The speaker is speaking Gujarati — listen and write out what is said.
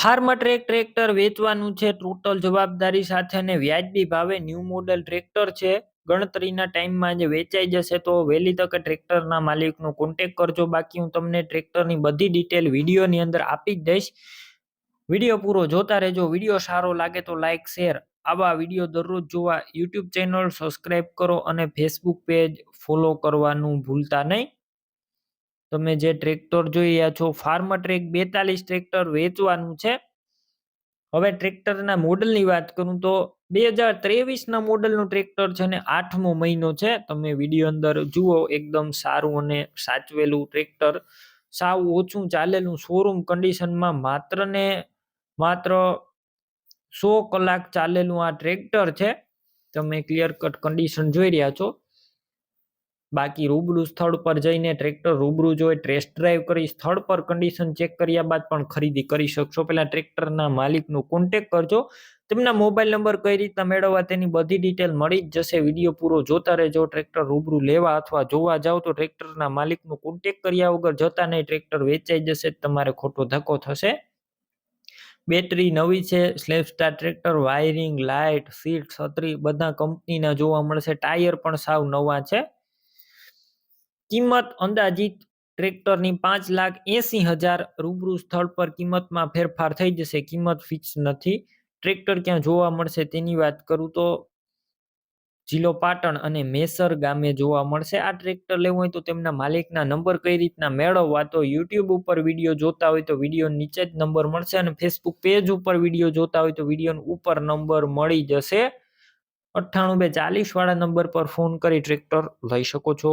ફાર્મટ્રેક ટ્રેક્ટર વેચવાનું છે. ટોટલ જવાબદારી સાથે અને વ્યાજબી ભાવે ન્યૂ મોડેલ ટ્રેક્ટર છે. ગણતરીના ટાઈમમાં જે વેચાઈ જશે તો વહેલી તકે ટ્રેક્ટરના માલિકનો કોન્ટેક કરજો. બાકી હું તમને ટ્રેક્ટરની બધી ડિટેલ વિડીયોની અંદર આપી જ દઈશ. વીડિયો પૂરો જોતા રહેજો. વીડિયો સારો લાગે તો લાઇક શેર. આવા વીડિયો દરરોજ જોવા યુટ્યુબ ચેનલ સબસ્ક્રાઈબ કરો અને ફેસબુક પેજ ફોલો કરવાનું ભૂલતા નહીં. તમે જે ટ્રેક્ટર જોઈ રહ્યા છો ફાર્મ ટ્રેક બેતાલીસ ટ્રેક્ટર વેચવાનું છે. હવે ટ્રેક્ટરના મોડલની વાત કરું તો બે હજાર ત્રેવીસના મોડલનું ટ્રેક્ટર છે ને આઠમો મહિનો છે. તમે વીડિયો અંદર જુઓ, એકદમ સારું અને સાચવેલું ટ્રેક્ટર. સાવ ઓછું ચાલેલું શોરૂમ કન્ડિશનમાં માત્ર ને માત્ર સો કલાક ચાલેલું આ ટ્રેક્ટર છે. તમે ક્લિયર કટ કન્ડિશન જોઈ રહ્યા છો. બાકી રૂબરૂ સ્થળ પર જઈને ટ્રેક્ટર રૂબરૂ જોઈ ટેસ્ટ ડ્રાઈવ કરી સ્થળ પર કન્ડિશન ચેક કર્યા બાદ પણ ખરીદી કરી શકશો. પહેલા ટ્રેક્ટરના માલિકનો કોન્ટેક કરજો. તેમના મોબાઈલ નંબર કઈ રીતના મેળવવા તેની બધી ડિટેલ મળી જ જશે. વીડિયો પૂરો જોતા રહેજો. ટ્રેક્ટર રૂબરૂ લેવા અથવા જોવા જાઓ તો ટ્રેક્ટરના માલિકનો કોન્ટેક કર્યા વગર જતા નહીં. ટ્રેક્ટર વેચાઈ જશે, તમારે ખોટો ધક્કો થશે. બેટરી નવી છે slab star tractor wiring light seat છત્રી, બધા કંપનીના જોવા મળશે. ટાયર પણ સાવ નવા છે. કિંમત અંદાજિત ટ્રેક્ટરની પાંચ લાખ એંસી હજાર રૂબરૂ સ્થળ પર કિંમતમાં ફેરફાર થઈ જશે. કિંમત ફિક્સ નથી. ટ્રેક્ટર ક્યાં જોવા મળશે તેની વાત કરું તો જિલ્લો પાટણ અને મેસર ગામે જોવા મળશે. આ ટ્રેક્ટર લેવું હોય તો તેમના માલિકના નંબર કઈ રીતના મેળવવા તો યુટ્યુબ ઉપર વીડિયો જોતા હોય તો વીડિયો નીચે જ નંબર મળશે અને ફેસબુક પેજ ઉપર વીડિયો જોતા હોય તો વીડિયો ઉપર નંબર મળી જશે. અઠ્ઠાણું બે ચાલીસ વાળા નંબર પર ફોન કરી ટ્રેક્ટર લઈ શકો છો.